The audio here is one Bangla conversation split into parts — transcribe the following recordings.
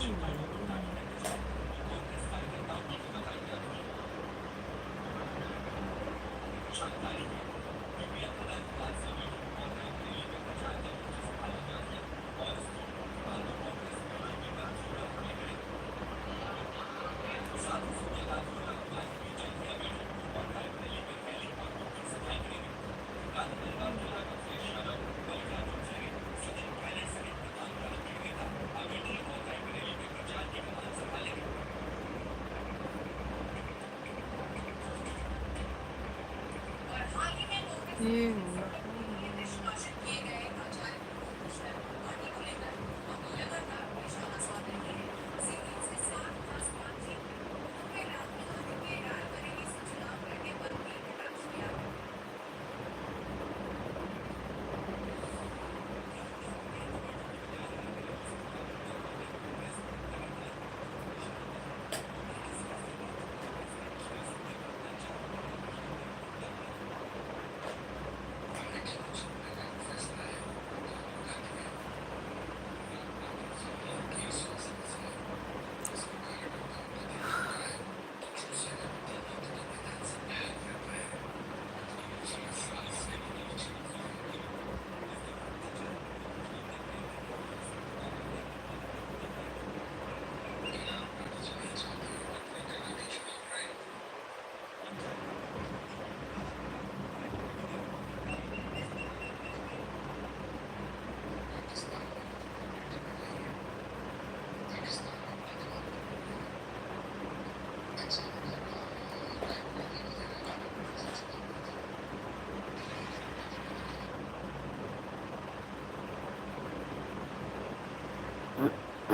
Thank you.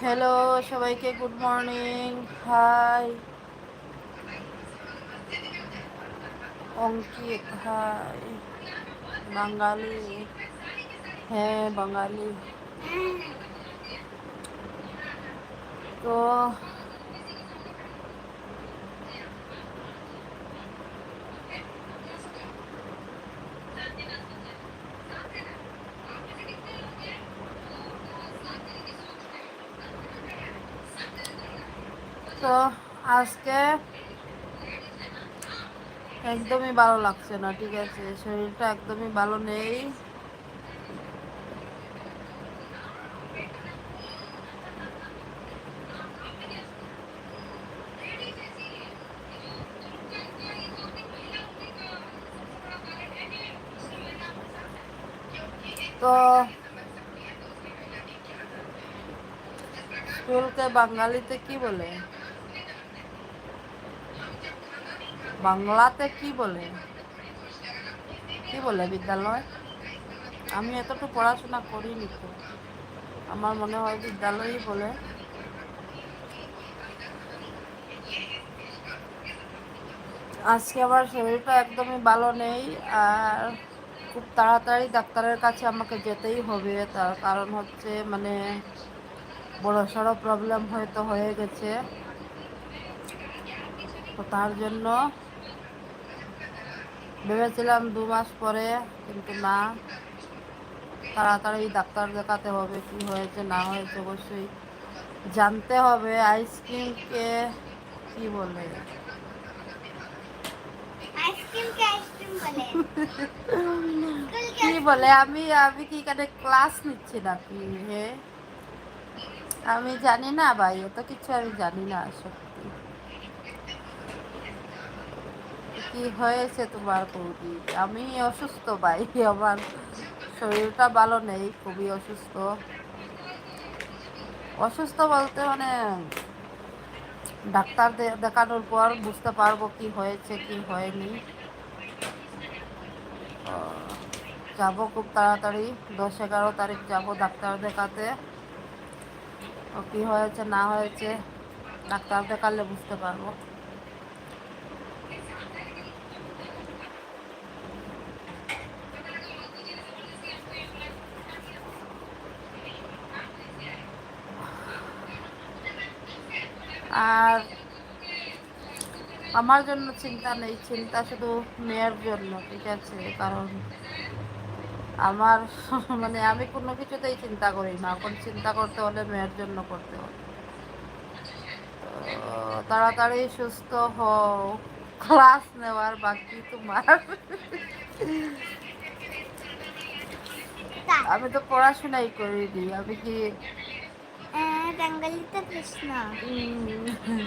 হ্যালো সবাইকে good morning hi Ankit hi Bangali হ্যাঁ বাঙালি তো তো আজকে একদমই ভালো লাগছে না, ঠিক আছে? শরীরটা একদমই ভালো নেই। তো স্কুলকে বাঙালিতে কি বলে? বাংলাতে কি বলে? কি বলে বিদ্যালয়? আমি এতটুকু পড়াশোনা করিনি তো। আমার মনে হয় বিদ্যালয়ই বলে। আজকে আমার শরীরটা একদমই ভালো নেই আর খুব তাড়াতাড়ি ডাক্তারের কাছে আমাকে যেতেই হবে। তার কারণ হচ্ছে মানে বড় সড়ো প্রবলেম হয়তো হয়ে গেছে। তো তার জন্য ভেবেছিলাম দু মাস পরে কিন্তু না। তাড়াতাড়ি ডাক্তার দেখাতে হবে কি হয়েছে না হয়েছে অবশ্যই জানতে হবে। আইসক্রিমকে কি বলে? কি বলে? আমি আমি কি এখানে ক্লাস নিচ্ছি নাকি? হে? আমি জানি না ভাই এত কিছু আমি জানি না সত্যি কি হয়েছে তোমার বৌদি? আমি অসুস্থ ভাই, আমার শরীরটা ভালো নেই, খুবই অসুস্থ। অসুস্থ বলতে মানে ডাক্তার দেখানোর পর বুঝতে পারব কি হয়েছে, কি হয়নি। যাব খুব তাড়াতাড়ি, দশ এগারো তারিখ যাব ডাক্তার দেখাতে। কী হয়েছে, না হয়েছে, ডাক্তার দেখালে বুঝতে পারব। আর আমার জন্য চিন্তা নেই চিন্তা শুধু মেয়ের জন্য ঠিক আছে? কারণ আমার মানে আমি কোনো কিছুতেই চিন্তা করি না। এখন চিন্তা করতে হলে মেয়ের জন্য করতে হবে। তাড়াতাড়ি সুস্থ হও। ক্লাস নেওয়ার বাকি তোমার। আমি তো পড়াশোনাই করিনি। আমি কি বেঙ্গলিতে প্রশ্ন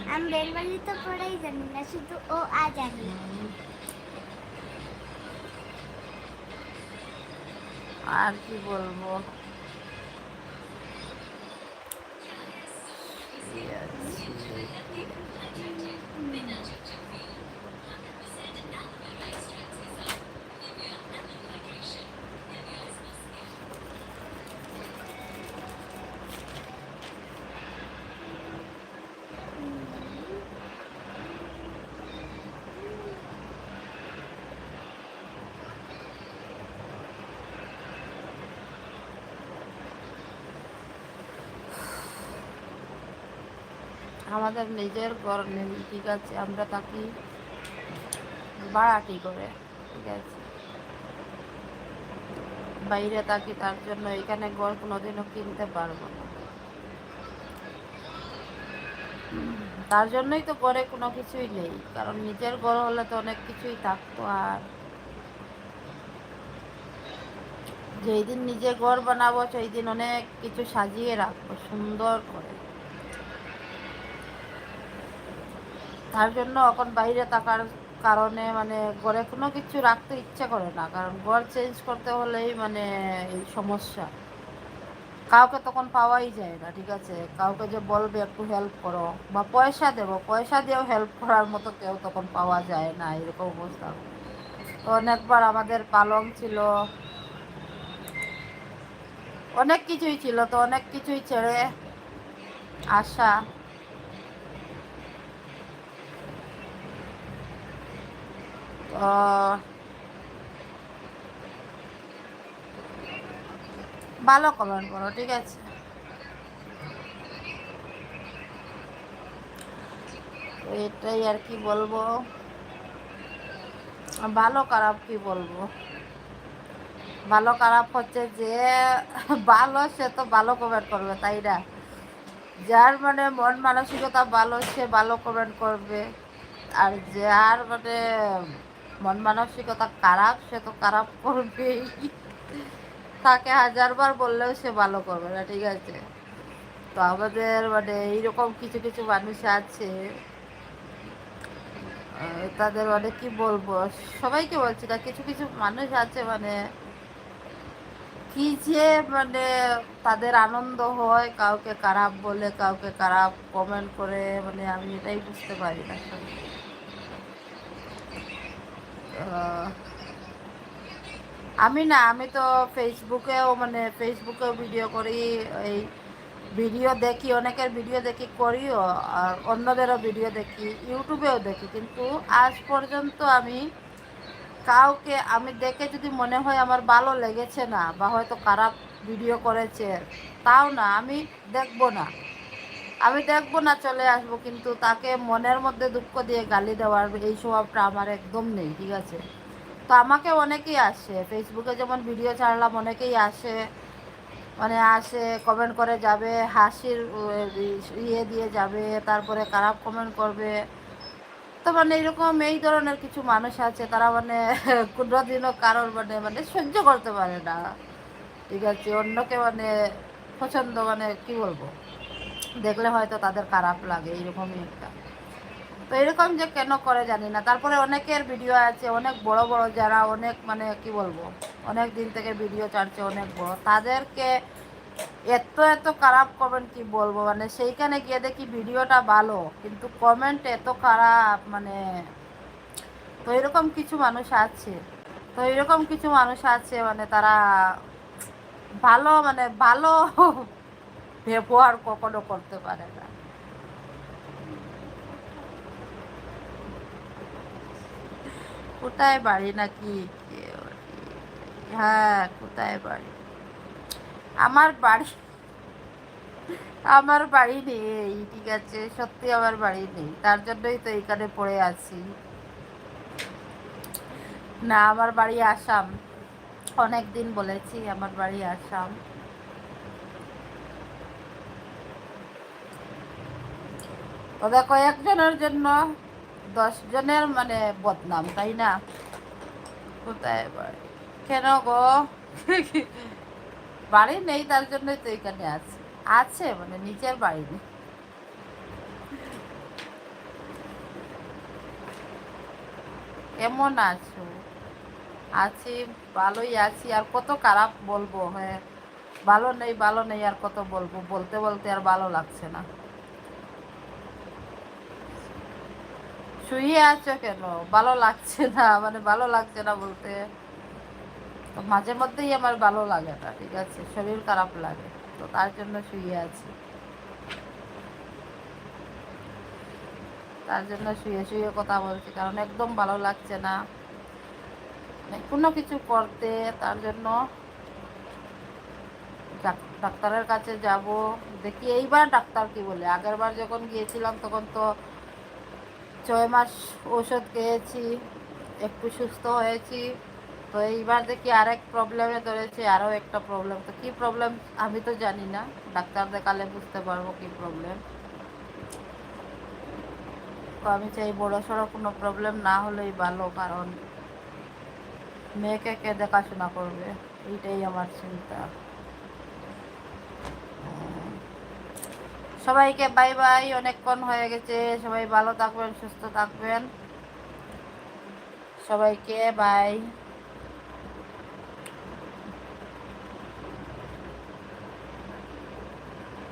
আমি বেঙ্গলিতে পড়াই জানি না শুধু ও আ জানি আর কি বলব আমাদের নিজের ঘর নেই, ঠিক আছে, আমরা থাকি বাড়াটি করে, ঠিক আছে। বাইরে থাকি, তার জন্য এখানে ঘর কোনোদিনও কিনতে পারব না। তার জন্যই তো ঘরে কোনো কিছুই নেই, কারণ নিজের ঘর হলে তো অনেক কিছুই থাকতো আর। যেই দিন নিজে ঘর বানাবো, সেই দিন অনেক কিছু সাজিয়ে রাখব, সুন্দর করে। তার জন্য এখন বাইরে থাকার কারণে মানে ঘরে কোনো কিছু রাখতে ইচ্ছা করে না। কারণ ঘর চেঞ্জ করতে হলেই মানে এই সমস্যা। কাউকে তখন পাওয়াই যায় না, ঠিক আছে? কাউকে যে বলবে একটু হেল্প করো বা পয়সা দেব, পয়সা দিয়েও হেল্প করার মতো কেউ তখন পাওয়া যায় না, এরকম অবস্থা। তো অনেকবার আমাদের পালং ছিল। অনেক কিছুই ছিল তো অনেক কিছুই ছেড়ে আসা। ভালো কমেন্ট করো, ঠিক আছে? এটাই আর কি বলব? ভালো খারাপ কি বলব? ভালো খারাপ হচ্ছে যে, ভালো সে তো ভালো কমেন্ট করবে, তাই না? যার মানে মন মানসিকতা ভালো, সে ভালো কমেন্ট করবে। আর যার মানে মন মানসিকতা খারাপ, সে তো খারাপ করবেই। তাকে হাজারবার বললেও সে ভালো করবে না, ঠিক আছে? তো আমাদের মানে এইরকম কিছু কিছু মানুষ আছে। তাদের মানে কি বলব? সবাইকে বলছি না, কিছু কিছু মানুষ আছে মানে কি যে মানে তাদের আনন্দ হয়, কাউকে খারাপ বলে, কাউকে খারাপ কমেন্ট করে মানে আমি এটাই বুঝতে পারি না। আমি না, আমি তো ফেসবুকেও মানে ফেসবুকেও ভিডিও করি, এই ভিডিও দেখি, অনেকের ভিডিও দেখি, করিও, আর অন্যদেরও ভিডিও দেখি ইউটিউবেও দেখি, কিন্তু আজ পর্যন্ত আমি কাউকে, আমি দেখে যদি মনে হয় আমার ভালো লেগেছে না, বা হয়তো খারাপ ভিডিও করেছে, তাও না, আমি দেখব না। আমি দেখব না চলে আসব, কিন্তু তাকে মনের মধ্যে দুঃখ দিয়ে গালি দেওয়ার এই স্বভাবটা আমার একদম নেই, ঠিক আছে? তো আমাকে অনেকেই আসে ফেসবুকে যেমন ভিডিও ছাড়লাম অনেকেই আসে মানে আসে কমেন্ট করে যাবে, হাসির ইয়ে দিয়ে যাবে, তারপরে খারাপ কমেন্ট করবে। তো মানে এরকম এই ধরনের কিছু মানুষ আছে, তারা মানে কোনোদিনও কারোর মানে মানে সহ্য করতে পারে না, ঠিক আছে? অন্যকে মানে পছন্দ মানে কি বলব? দেখলে হয়তো তাদের খারাপ লাগে, এইরকমই একটা। তো এরকম যে কেন করে জানি না। তারপরে অনেকের ভিডিও আছে, অনেক বড় বড় যারা অনেক মানে কি বলব, অনেক দিন থেকে ভিডিও ছাড়ছে, অনেক বড়। তাদেরকে এত এত খারাপ কমেন্ট কি বলব? মানে সেইখানে গিয়ে দেখি ভিডিওটা ভালো, কিন্তু কমেন্ট এত খারাপ মানে তো এরকম কিছু মানুষ আছে, তো এরকম কিছু মানুষ আছে মানে তারা ভালো মানে ভালো ব্যবহার কখনো করতে পারে না। কোথায় বাড়ি নাকি? হ্যাঁ কোথায় বাড়ি? আমার বাড়ি আমার বাড়ি নেই, ঠিক আছে, সত্যি আমার বাড়ি নেই, তার জন্যই তো এখানে পড়ে আছি। না, আমার বাড়ি আসাম অনেক দিন বলেছি, আমার বাড়ি আসাম। তবে কয়েকজনের জন্য দশ জনের মানে বদনাম, তাই না? কোথায় কেন গো? বাড়ি নেই, তার জন্যই তো এখানে আছে। আছে মানে নিচের বাড়ি নেই। কেমন আছো? আছি, ভালোই আছি। আর কত খারাপ বলব হ্যাঁ? ভালো নেই ভালো নেই, আর কত বলব? বলতে বলতে আর ভালো লাগছে না। শুয়ে আছো কেন? ভালো লাগছে না মানে ভালো লাগছে না বলতে। মাঝে মধ্যেই আমার ভালো লাগে না, ঠিক আছে? শরীর খারাপ লাগে, তো তার জন্য শুয়ে আছি। তার জন্য শুয়ে শুয়ে কথা বলছি, কারণ একদম ভালো লাগছে না। মানে কোনো কিছু করতে, তার জন্য ডাক- ডাক্তারের কাছে যাব। দেখি এইবার ডাক্তার কি বলে। আগের বার যখন গিয়েছিলাম, তখন তো ছয় মাস ওষুধ খেয়েছি, একটু সুস্থ হয়েছি। তো এইবার দেখি আর এক প্রবলেমে ধরেছে আরও একটা প্রবলেম তো কী প্রবলেম আমি তো জানি না, ডাক্তার দেখালে বুঝতে পারব কী প্রবলেম তো আমি চাই বড় সড়ো কোনো প্রবলেম না হলেই ভালো, কারণ মেয়েকে কে দেখাশোনা করবে? এইটাই আমার চিন্তা। সবাইকে বাই বাই অনেকক্ষণ হয়ে গেছে। সবাই ভালো থাকবেন সুস্থ থাকবেন। সবাইকে বাই।